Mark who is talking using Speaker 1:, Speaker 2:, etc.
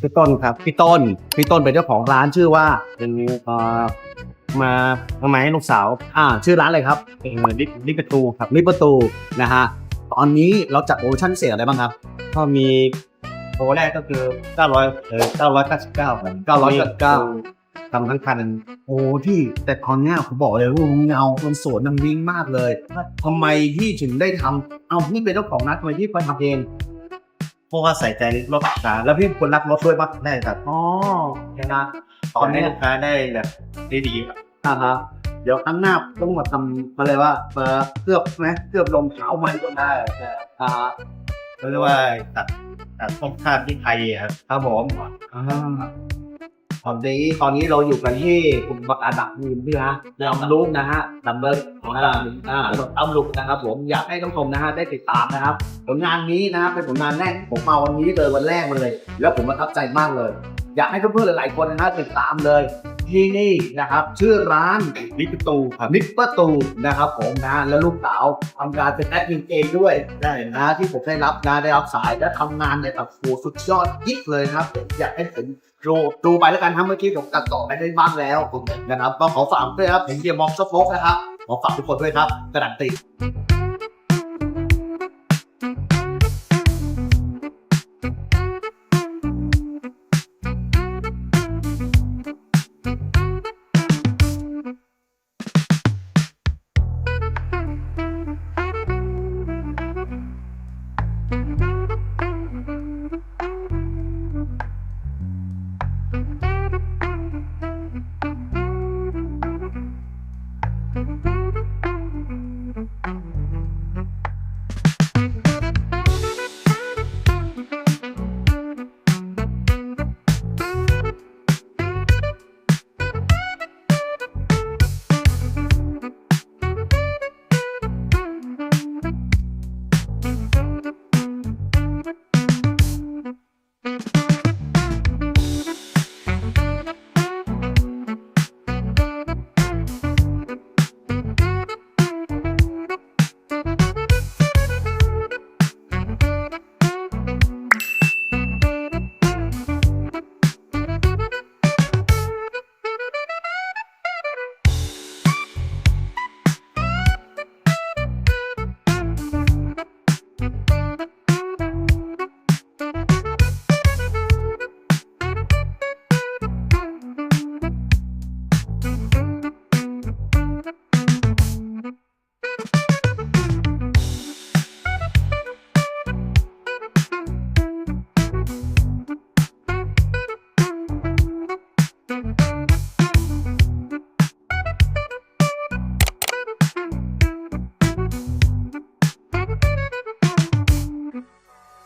Speaker 1: พี่ต้นครับพี่ต้นพี่ต้นเป็นเจ้าของร้านชื่อว่าเป็นเอ่อมามาไหมลูกสาว อ่า ชื่อร้านอะไรครับ
Speaker 2: เป็นลิฟลิฟประตูครับ
Speaker 1: ลิปประตูนะฮะตอนนี้เราจัดโปรโมชั่นพิเศษอะไรบ้างครับ
Speaker 2: ก็มีโปรแรกก็คือ900เออ999ครับ
Speaker 1: 999
Speaker 2: ทำทั้งคัน
Speaker 1: โอ้ที่แต่ตอนเนี้ยผมบอกเลยว่าเงามันสวยมันวิ่งมากเลยทำไมพี่ถึงได้ทำเอาพี่เป็นเจ้าของร้านทำไมพี่ไปทำเอง
Speaker 2: เพราะว่าใส่ใจรถลูกค้าแล้วพี่คนรักรถด้วยปะได้ครับ
Speaker 1: อ๋อนะ
Speaker 2: ตอนนี้ลูกค้าได้แบบได้ดีครับ
Speaker 1: อ่าฮะเดี๋ยวครั้งหน้าต้องมาทำอะไรว่ามาเคลือบไหมเคลือบลมเท้ามันก็ได้อ่าฮะ
Speaker 2: เขาเรียกว่าตัดตัดต้นข้ามที่ไทยอะครับ
Speaker 1: ครับผมอ่า ตอนนี้ตอนนี้เราอยู่กันที่กลุ่มอันดับหนึ่งพี่ฮะลำลุกนะฮะดับเบิลของอันดับหนึ่งอ่ลำลุกนะครับผมอยากให้ท่านผู้ชมนะฮะได้ติดตามนะครับ ผลงานนี้นะครับเป็นผลงานแรกผมมาวันนี้เลยวันแรกเลย แล้วผมประทับใจมากเลย อยากให้เพื่อนๆหลายๆคนนะฮะติดตามเลย ที่นี่นะครับ ชื่อร้าน
Speaker 2: ลิฟประตูครับ
Speaker 1: นิปประตูนะครับผมนะ แล้วลูกสาวทำงานเป็นแอดมินเองด้วย
Speaker 2: ได้นะ
Speaker 1: นะที่ผมได้รับงานได้รับสายและทำงานในแบบโหสุดยอดยิกเลยนะครับผมอยากให้ผมดูดูไปแล้วกันครับเมื่อกี้ผมตัดต่อไปได้บ้างแล้วผมนะครับก็ขอฝากด้วยครับผมเดียมองสโฟกนะครับขอฝากทุกคนด้วยครับกระดันติ